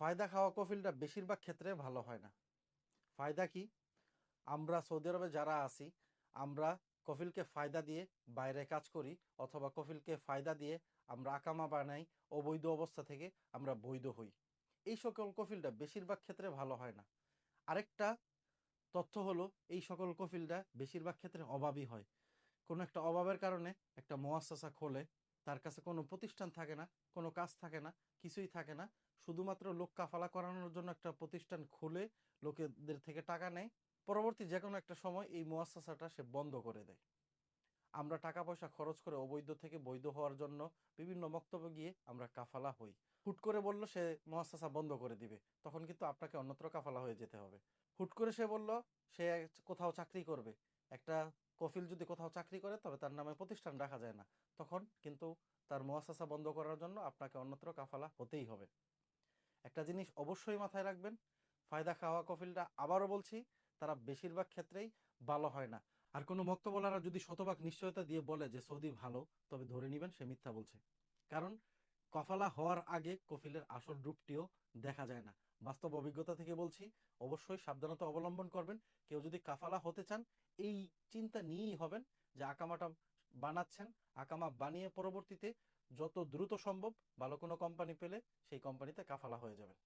ফায়দা খাওয়া কফিলটা বেশিরভাগ ক্ষেত্রে ভালো হয় না। ফায়দা কি? আমরা সৌদি আরবে যারা আছি, আমরা কফিলকে ফায়দা দিয়ে বাইরে কাজ করি অথবা কফিলকে ফায়দা দিয়ে আমরা আকামা বানাই, অবৈধ অবস্থা থেকে আমরা বৈধ হই। এই সকল কফিলটা বেশিরভাগ ক্ষেত্রে ভালো হয় না। আরেকটা তথ্য হলো, এই সকল কফিলটা বেশিরভাগ ক্ষেত্রে অভাবই হয়। কোনো একটা অভাবের কারণে একটা মোয়াসাসা খোলে তার কাছে কোনো প্রতিষ্ঠান থাকে না, কোনো কাজ থাকে না, কিছুই থাকে না। শুধুমাত্র লোক কাফালা করানোর জন্য একটা প্রতিষ্ঠান খুলে লোকেদের থেকে টাকা নেয়। পরবর্তী যে কোনো একটা সময় এই মোয়াসাসাটা সে বন্ধ করে দেয়। আমরা টাকা পয়সা খরচ করে অবৈধ থেকে বৈধ হওয়ার জন্য বিভিন্ন বক্তব্য গিয়ে আমরা কাফালা হই। হুট করে বলল, সে মোয়াসাসা বন্ধ করে দিবে। তখন কিন্তু আপনাকে অন্যত্র কাফালা হয়ে যেতে হবে। হুট করে সে বলল, সে কোথাও চাকরি করবে। একটা কফিল যদি কোথাও চাকরি করে, তবে তার নামে প্রতিষ্ঠান রাখা যায় না। তখন কিন্তু তার মোয়াসাসা বন্ধ করার জন্য আপনাকে অন্যত্র কাফালা হতেই হবে। একটা জিনিস অবশ্যই মাথায় রাখবেন, ফায়দা খাওয়া কফিলটা আবারও বলছি, তারা বেশিরভাগ ক্ষেত্রেই ভালো হয় না। আর কোনো বক্তব্যলারা যদি শতভাগ নিশ্চয়তা দিয়ে বলে যে সৌদি ভালো, তবে ধরে নেবেন সে মিথ্যা বলছে। কারণ কফালা হওয়ার আগে কফিলের আসল রূপটিও দেখা যায় না। বাস্তব অভিজ্ঞতা থেকে বলছি, অবশ্যই সাবধানতা অবলম্বন করবেন। কেউ যদি কাফালা হতে চান, এই চিন্তা নিয়েই হবেন যে আকামাটা বানাচ্ছেন। আকামা বানিয়ে পরবর্তীতে যত দ্রুত সম্ভব ভালো কোনো কোম্পানি পেলে সেই কোম্পানিতে কাফালা হয়ে যাবেন।